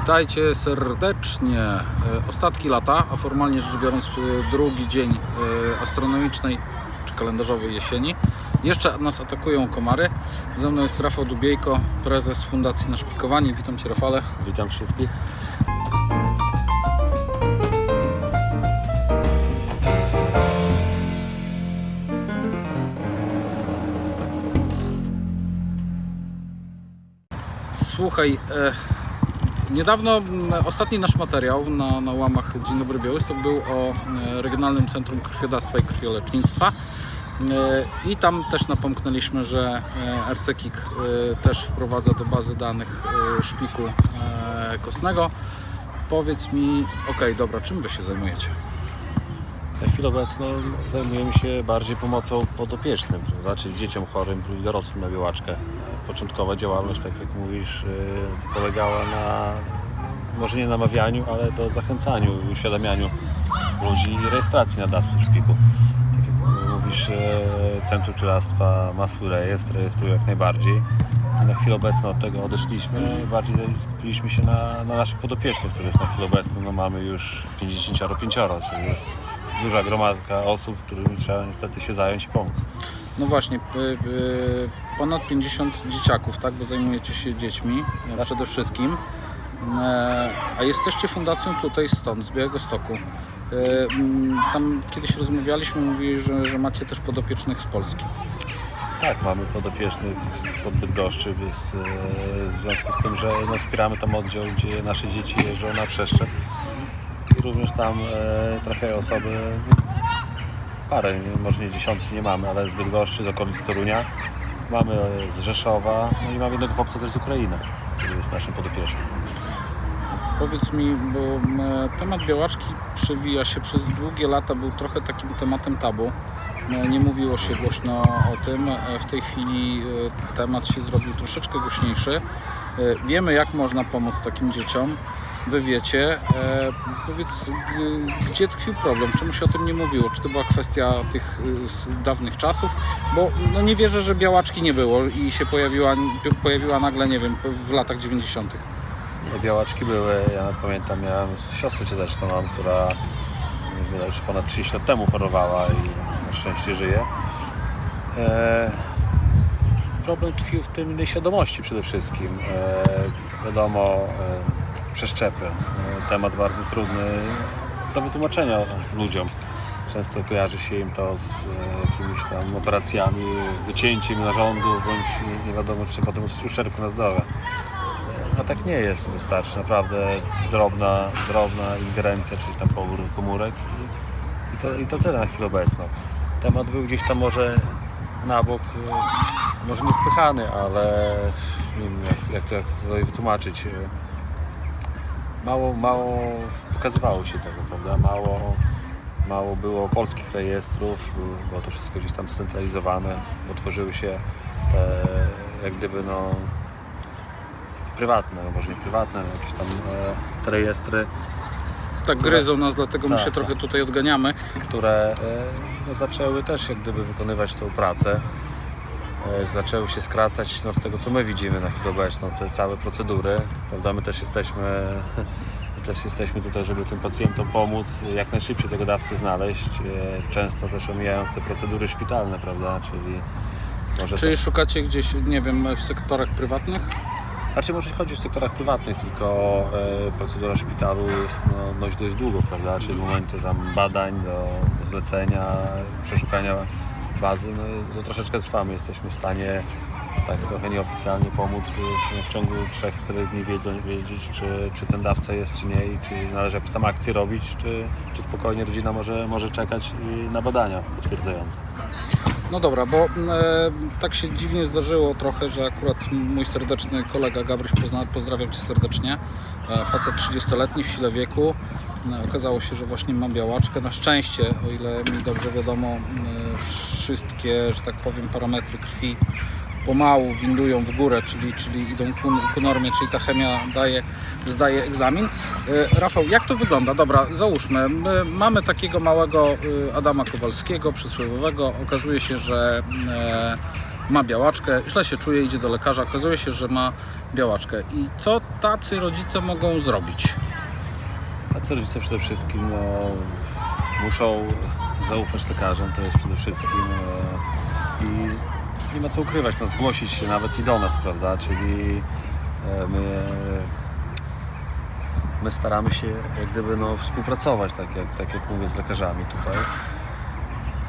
Witajcie serdecznie. E, Ostatki lata, a formalnie rzecz biorąc e, drugi dzień e, astronomicznej czy kalendarzowej jesieni. Jeszcze nas atakują komary. Ze mną jest Rafał Dubiejko, prezes Fundacji Naszpikowanie. Witam Cię Rafale. Witam wszystkich. Słuchaj, e, niedawno ostatni nasz materiał na, na łamach Dzień Dobry Białystok był o e, Regionalnym Centrum Krwiodawstwa i Krwiolecznictwa. E, I tam też napomknęliśmy, że e, RCKiK też wprowadza do bazy danych szpiku kostnego. Powiedz mi, okej, dobra, czym Wy się zajmujecie? Na chwilę obecną zajmujemy się bardziej pomocą podopiecznym, prawda? czyli dzieciom chorym i dorosłym na białaczkę. Początkowa działalność, tak jak mówisz, yy, polegała na, może nie namawianiu, ale do zachęcaniu i uświadamianiu ludzi rejestracji nadawców szpiku. Tak jak mówisz, yy, Centrum Królestwa ma swój rejestr, rejestruje jak najbardziej. Na chwilę obecną od tego odeszliśmy i bardziej skupiliśmy się na, na naszych podopiecznych, których na chwilę obecną no, mamy już 55, czyli jest duża gromadka osób, którymi trzeba niestety się zająć i pomóc. No właśnie, ponad 50 dzieciaków, tak, bo zajmujecie się dziećmi e, Tak. przede wszystkim. E, A jesteście fundacją tutaj stąd, z Białego Stoku. E, Tam kiedyś rozmawialiśmy, mówili, że, że macie też podopiecznych z Polski. Tak, mamy podopiecznych spod Bydgoszczy, w związku z tym, że no, wspieramy tam oddział, gdzie nasze dzieci jeżdżą na przeszczep i również tam trafiają osoby, parę, może nie dziesiątki nie mamy, ale z Bydgoszczy, z okolic Torunia, mamy e, z Rzeszowa, no i mamy jednego chłopca też z Ukrainy, który jest naszym podopiecznym. Powiedz mi, bo temat białaczki przewija się przez długie lata, był trochę takim tematem tabu. E, Nie mówiło się głośno o tym. E, W tej chwili e, temat się zrobił troszeczkę głośniejszy. Wiemy, jak można pomóc takim dzieciom. Wy wiecie. E, Powiedz, gdzie tkwił problem? Czemu się o tym nie mówiło? Czy to była kwestia tych y, dawnych czasów? Bo no, nie wierzę, że białaczki nie było i się pojawiła, pojawiła nagle, nie wiem, w latach 90. No, białaczki były, ja pamiętam, miałem siostrę cioteczną mam, która wiele już ponad 30 lat temu chorowała i na szczęście żyje. E, problem tkwił w tym nieświadomości przede wszystkim. E, wiadomo, e, przeszczepy, e, temat bardzo trudny do wytłumaczenia ludziom. Często kojarzy się im to z e, jakimiś tam operacjami, wycięciem narządów, bądź nie- wiadomo, czy potem uszczerbku na zdrowie. A tak nie jest, wystarczy naprawdę drobna, drobna ingerencja, czyli tam pobór komórek i, to, i to tyle na chwilę obecną. Temat był gdzieś tam może na bok, e, może nie spychany, ale nie wiem jak, jak, to, jak to wytłumaczyć. Mało, mało pokazywało się tego, prawda? Mało, mało było polskich rejestrów, było to wszystko gdzieś tam scentralizowane, bo tworzyły się te jak gdyby no prywatne, no może nie prywatne, ale jakieś tam e, te rejestry, Tak gryzą nas, dlatego my Tak, się trochę tak. tutaj odganiamy. które e, no, zaczęły też jak gdyby wykonywać tą pracę. E, zaczęły się skracać, no, z tego co my widzimy na chwilę obecną, te całe procedury. Prawda? My też jesteśmy, my też jesteśmy tutaj, żeby tym pacjentom pomóc, jak najszybciej tego dawcę znaleźć. E, często też omijając te procedury szpitalne, prawda? Czyli może Czyli szukacie gdzieś, nie wiem, w sektorach prywatnych? Znaczy może chodzi o sektorach prywatnych, tylko e, procedura szpitalu jest no, dość, dość długo, prawda? Czyli w momencie tam badań, do zlecenia, przeszukania bazy, no, to troszeczkę trwamy. Jesteśmy w stanie tak trochę nieoficjalnie pomóc y, w ciągu 3-4 dni wiedzieć, czy, czy ten dawca jest, czy nie i czy należy jakąś tam akcję robić, czy, czy spokojnie rodzina może, może czekać na badania potwierdzające. No dobra, bo e, tak się dziwnie zdarzyło trochę, że akurat mój serdeczny kolega Gabryś pozna, pozdrawiam Cię serdecznie, e, facet 30-letni w sile wieku, e, okazało się, że właśnie ma białaczkę. Na szczęście, o ile mi dobrze wiadomo, e, wszystkie, że tak powiem, parametry krwi pomału windują w górę, czyli, czyli idą ku, ku normie, czyli ta chemia daje, zdaje egzamin. E, Rafał, jak to wygląda? Dobra, załóżmy, my mamy takiego małego e, Adama Kowalskiego, przysłowiowego. Okazuje się, że e, ma białaczkę, źle się czuje, idzie do lekarza, okazuje się, że ma białaczkę. I co tacy rodzice mogą zrobić? A co rodzice przede wszystkim no, muszą zaufać lekarzom, to jest przede wszystkim e, i nie ma co ukrywać, no, zgłosić się nawet i do nas, prawda, czyli e, my, my staramy się jak gdyby no, współpracować, tak jak, tak jak mówię, z lekarzami tutaj.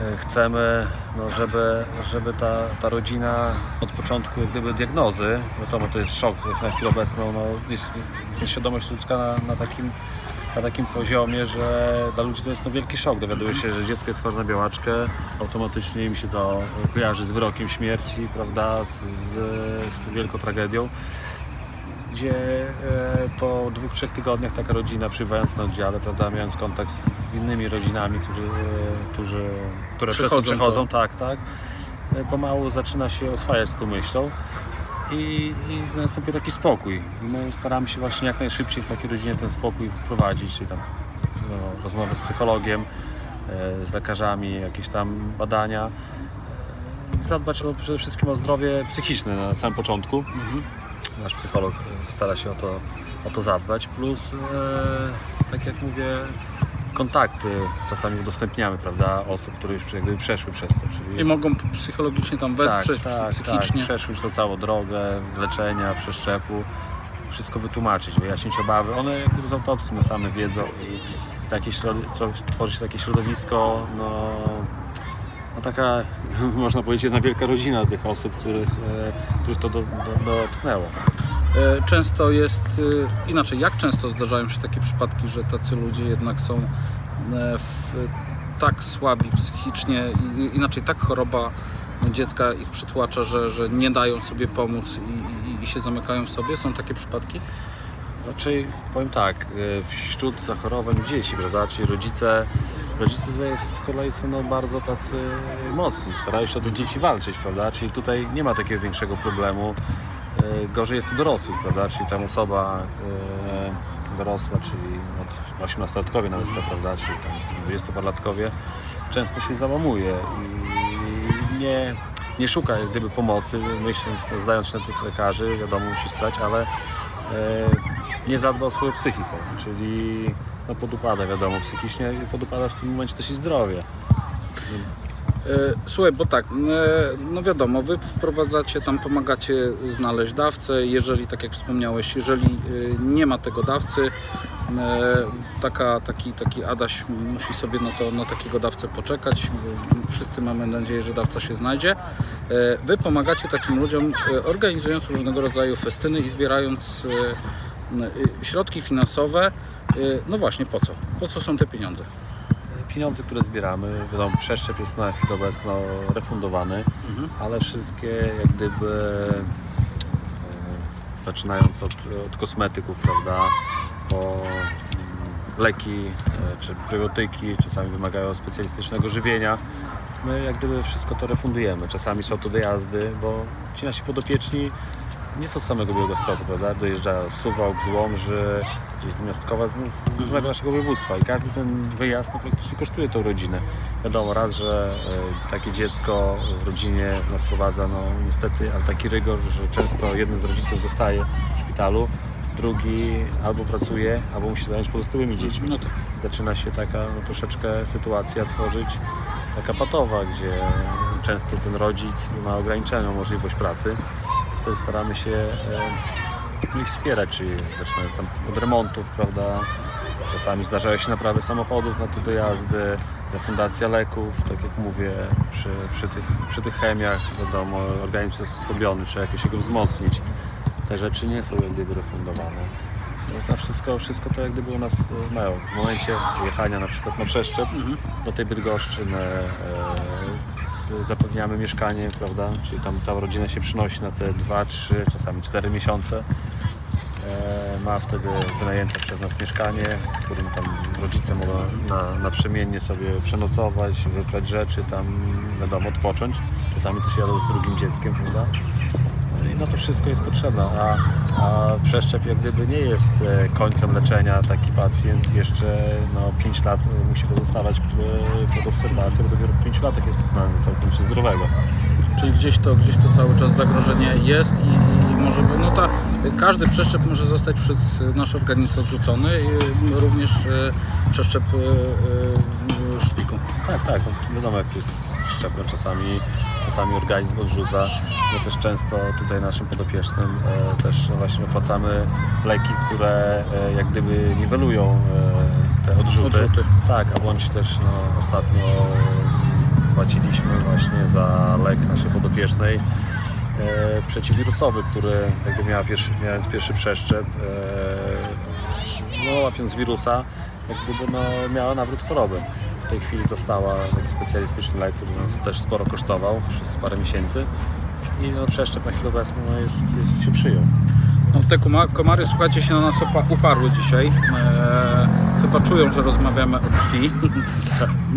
E, Chcemy, no, żeby, żeby ta, ta rodzina od początku jak gdyby diagnozy, wiadomo to jest szok na chwilę obecną, no, jest, jest świadomość ludzka na, na takim na takim poziomie, że dla ludzi to jest no wielki szok. Dowiaduje się, że dziecko jest chore na białaczkę, automatycznie im się to kojarzy z wyrokiem śmierci, prawda, z, z, z tą wielką tragedią. Gdzie e, po dwóch, trzech tygodniach taka rodzina przybywając na oddziale, prawda, mając kontakt z, innymi rodzinami, którzy, e, którzy, które przez to Przechodzą przechodzą, tak, tak, e, pomału zaczyna się oswajać z tą myślą i, i następuje taki spokój. I my staramy się właśnie jak najszybciej w takiej rodzinie ten spokój wprowadzić, czyli tam no, rozmowę z psychologiem, e, z lekarzami, jakieś tam badania. E, Zadbać o, przede wszystkim o zdrowie psychiczne na samym początku. Nasz psycholog stara się o to, o to zadbać, plus e, tak jak mówię, kontakty czasami udostępniamy, prawda, osób, które już jakby przeszły przez to, czyli I mogą psychologicznie tam wesprzeć, psychicznie. tak, przeszły już tą całą drogę leczenia, przeszczepu, wszystko wytłumaczyć, wyjaśnić obawy. One jakby z autopsji no, same wiedzą i takie tworzy się takie środowisko, no, no taka, można powiedzieć, jedna wielka rodzina tych osób, których, e, których to do, do, dotknęło. E, Często jest e, inaczej, jak często zdarzają się takie przypadki, że tacy ludzie jednak są e, w, tak słabi psychicznie, inaczej tak choroba dziecka ich przytłacza, że, że nie dają sobie pomóc i, i, i się zamykają w sobie? Są takie przypadki? Raczej powiem tak, wśród zachorowań dzieci, prawda, czyli rodzice, rodzice tutaj z kolei są no bardzo tacy mocni, starają się o te dzieci walczyć, prawda, czyli tutaj nie ma takiego większego problemu. E, Gorzej jest u dorosłych, prawda, czyli tam osoba e, dorosła, czyli od 18-latkowie nawet prawda, czyli tam 20-parlatkowie często się załamuje i nie, nie szuka jak gdyby pomocy, myśląc, zdając się na tych lekarzy, wiadomo musi stać, ale e, nie zadba o swoją psychikę, czyli no, podupada wiadomo psychicznie i podupada w tym momencie też i zdrowie. E, Słuchaj, bo tak, e, no wiadomo, wy wprowadzacie tam, pomagacie znaleźć dawcę. Jeżeli, tak jak wspomniałeś, jeżeli e, nie ma tego dawcy, taka, taki, taki Adaś musi sobie na, to, na takiego dawcę poczekać. Wszyscy mamy nadzieję, że dawca się znajdzie. Wy pomagacie takim ludziom, organizując różnego rodzaju festyny i zbierając środki finansowe. No właśnie, po co? Po co są te pieniądze? Pieniądze, które zbieramy, wiadomo, przeszczep jest na chwilę obecną refundowany, ale wszystkie jak gdyby e, zaczynając od, od kosmetyków, prawda, po mm, leki e, czy probiotyki, czasami wymagają specjalistycznego żywienia. My jak gdyby wszystko to refundujemy. Czasami są to dojazdy, bo ci nasi podopieczni nie są z samego Białegostoku, prawda? Dojeżdżają z Suwałk, z Łomży, gdzieś z Miastkowa, z, z różnego naszego województwa i każdy ten wyjazd no, praktycznie kosztuje tą rodzinę. Wiadomo, raz, że e, takie dziecko w rodzinie no, wprowadza no, niestety, ale taki rygor, że często jeden z rodziców zostaje w szpitalu, drugi albo pracuje, albo musi zająć pozostałymi dziećmi. No to Zaczyna się taka no, troszeczkę sytuacja tworzyć taka patowa, gdzie często ten rodzic ma ograniczoną możliwość pracy. Wtedy staramy się e, ich wspierać, czyli zaczynając tam od remontów, prawda? Czasami zdarzają się naprawy samochodów na te dojazdy, refundacja leków, tak jak mówię, przy, przy, tych, przy tych chemiach, wiadomo, organizm jest osłabiony, trzeba jakoś go wzmocnić. Te rzeczy nie są jak refundowane. To wszystko, wszystko to jak gdyby u nas e, mają. W momencie jechania na przykład na przeszczep do tej Bydgoszczy e, zapewniamy mieszkanie, prawda? Czyli tam cała rodzina się przynosi na te 2, 3, czasami 4 miesiące. E, ma wtedy wynajęte przez nas mieszkanie, w którym tam rodzice mogą na, naprzemiennie sobie przenocować, wybrać rzeczy, tam wiadomo, odpocząć. Czasami też jadą z drugim dzieckiem, prawda? No to wszystko jest potrzebne, a, a przeszczep jak gdyby nie jest e, końcem leczenia. Taki pacjent jeszcze no, 5 lat musi pozostawać e, pod obserwacją, bo dopiero po 5 latach jest uznany całkowicie zdrowego. czyli gdzieś to, gdzieś to cały czas zagrożenie jest i, i może, no ta, każdy przeszczep może zostać przez nasz organizm odrzucony, i również e, przeszczep e, e, szpiku. Tak, tak, to wiadomo jak jest szczepem czasami, czasami organizm odrzuca. My też często tutaj naszym podopiecznym e, też właśnie opłacamy leki, które e, jak gdyby niwelują e, te odrzuty. Odrzuty. Tak, a bądź też no, ostatnio płaciliśmy właśnie za lek naszej podopiecznej e, przeciwwirusowy, który jakby miała pierwszy, miając pierwszy przeszczep, e, no, łapiąc wirusa, jak gdyby no, miała nawrót choroby. W tej chwili dostała taki specjalistyczny lek, który nas też sporo kosztował przez parę miesięcy i no, przeszczep na chwilę obecną no, jest, jest, się przyjął. No, te komary, słuchajcie, się na nas uparły dzisiaj. E, chyba czują, że rozmawiamy o krwi.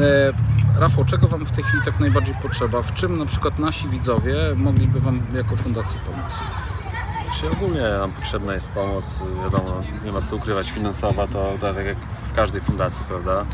e, Rafał, czego Wam w tej chwili tak najbardziej potrzeba? W czym na przykład nasi widzowie mogliby Wam jako fundacji pomóc? Czy ogólnie nam potrzebna jest pomoc, wiadomo, nie ma co ukrywać, finansowa, to tak jak w każdej fundacji, prawda?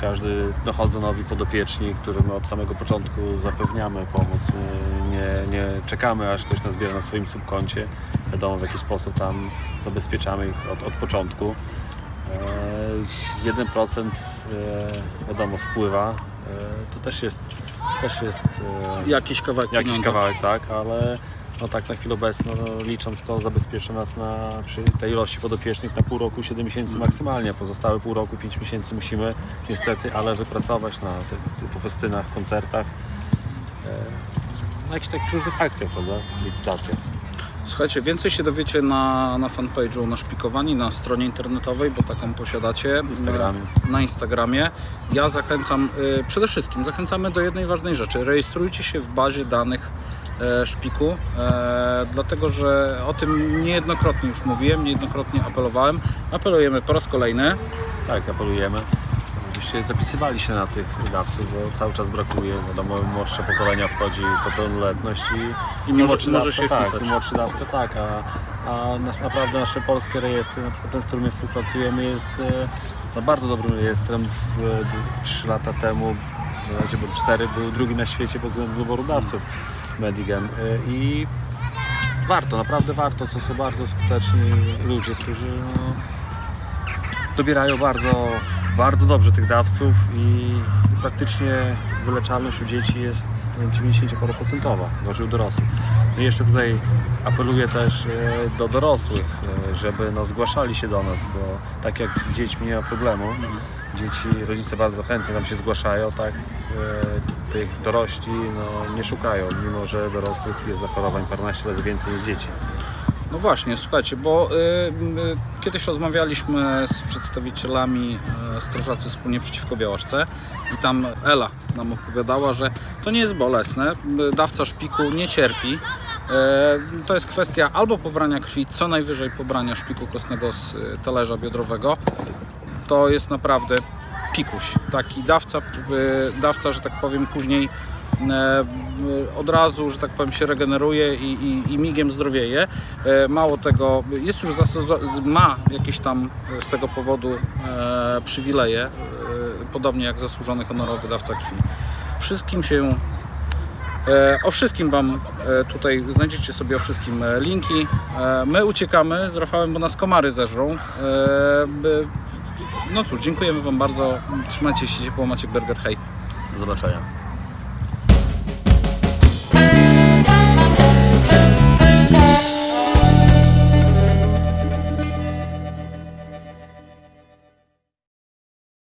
Każdy dochodzą nowi podopieczni, którym od samego początku zapewniamy pomoc. Nie, nie czekamy, aż ktoś nas bierze na swoim subkoncie. Wiadomo, w jaki sposób tam zabezpieczamy ich od, od początku. E, 1% e, wiadomo spływa. E, to też jest, też jest Jakiś kawałek jakiś kawałek, tak, ale no tak na chwilę obecną, no, licząc to, zabezpiecza nas na, przy tej ilości podopiecznych na pół roku, 7 miesięcy maksymalnie. Pozostałe pół roku, 5 miesięcy musimy niestety, ale wypracować na tych typu festynach, koncertach, e, na jakichś takich różnych akcjach, prawda, licytacjach. Słuchajcie, więcej się dowiecie na, na fanpage'u Naszpikowani, na stronie internetowej, bo taką posiadacie. Instagramie. Na, na Instagramie. Ja zachęcam, y, przede wszystkim zachęcamy do jednej ważnej rzeczy. Rejestrujcie się w bazie danych szpiku, e, dlatego że o tym niejednokrotnie już mówiłem, niejednokrotnie apelowałem. Apelujemy po raz kolejny. Tak, apelujemy, żebyście zapisywali się na tych dawców, bo cały czas brakuje. Wiadomo, młodsze pokolenia wchodzi w to pełnoletność i, I może- młodszy może dawca, się tak, wpisać. i młodszy dawca tak, a, a nas, naprawdę nasze polskie rejestry, na przykład ten, z którym my współpracujemy, jest e, no, bardzo dobrym rejestrem. W, e, d- trzy lata temu, na razie był cztery, był drugi na świecie pod względem wyboru dawców Medigan e, i warto, naprawdę warto, to są bardzo skuteczni ludzie, którzy no, dobierają bardzo, bardzo dobrze tych dawców i, praktycznie wyleczalność u dzieci jest no, 90%, gorzej u dorosłych. No i jeszcze tutaj apeluję też e, do dorosłych, e, żeby no, zgłaszali się do nas, bo tak jak z dziećmi nie ma problemu, dzieci, rodzice bardzo chętnie nam się zgłaszają, tak e, tych dorośli no, nie szukają, mimo że dorosłych jest zachorowań paręnaście razy więcej niż dzieci. No właśnie, słuchajcie, bo y, y, kiedyś rozmawialiśmy z przedstawicielami y, Strażacy Wspólnie Przeciwko Białoczce i tam Ela nam opowiadała, że to nie jest bolesne, y, dawca szpiku nie cierpi. Y, To jest kwestia albo pobrania krwi, co najwyżej pobrania szpiku kostnego z y, talerza biodrowego. To jest naprawdę pikuś. Taki dawca, dawca że tak powiem, później e, od razu, że tak powiem, się regeneruje i, i, i migiem zdrowieje. E, Mało tego, jest już ma jakieś tam z tego powodu e, przywileje, podobnie jak zasłużony honorowy dawca krwi. Wszystkim się O wszystkim Wam tutaj znajdziecie sobie o wszystkim linki. My uciekamy z Rafałem, bo nas komary zeżrą. No cóż, dziękujemy Wam bardzo. Trzymajcie się ciepło, Maciek Berger, hej. Do zobaczenia.